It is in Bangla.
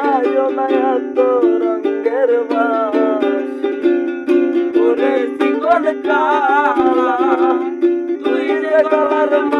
বাজায় না এত রঙের বাঁশি ওরে চিকন কালা তুই যে গলার মালা